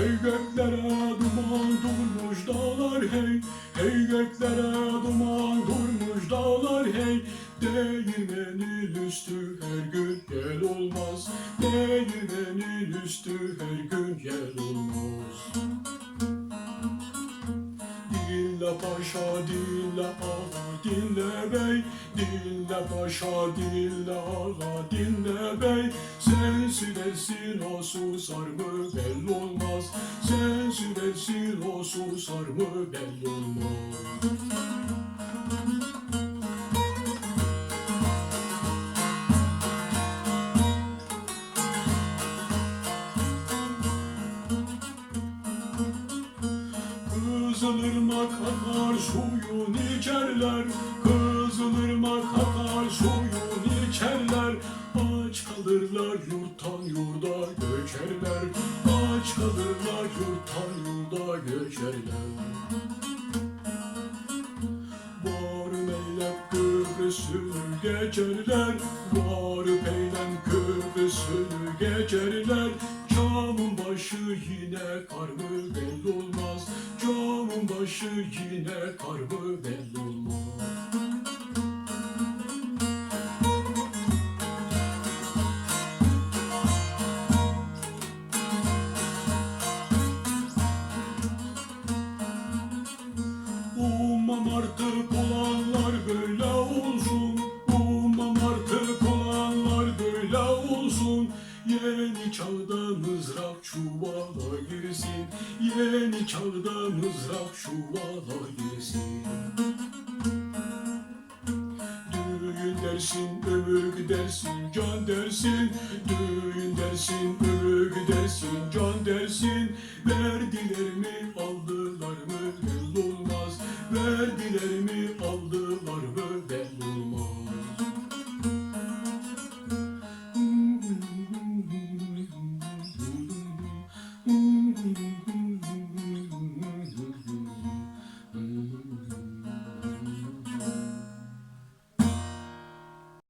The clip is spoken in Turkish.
Hey göklere duman durmuş dağlar hey. Hey göklere duman durmuş dağlar hey. Değirmenin üstü her gün gel olmaz. Değirmenin üstü her gün gel olmaz. Dinle paşa dinle ağa dinle bey Dinle paşa dinle ağa dinle bey. Sen südersin o susar mı belli olmaz. Sen südersin o susar mı belli olmaz Kızılırmak akar suyun içerler Kızılırmak akar suyun içerler Aç kalırlar yurttan yurda göçerler. Aç kalırlar yurttan yurda göçerler. Var meylep köprüsünü geçerler. Var peylem köprüsünü geçerler Camın başı yine kar mı belli olmaz. Camın başı yine kar mı belli olmaz Yeni çağda mızrak çuvala girsin. Yeni çağda mızrak çuvala girsin. Düğün dersin, ömür dersin, can dersin. Düğün dersin, ömür dersin, can dersin. Verdiler mi, aldılar mı,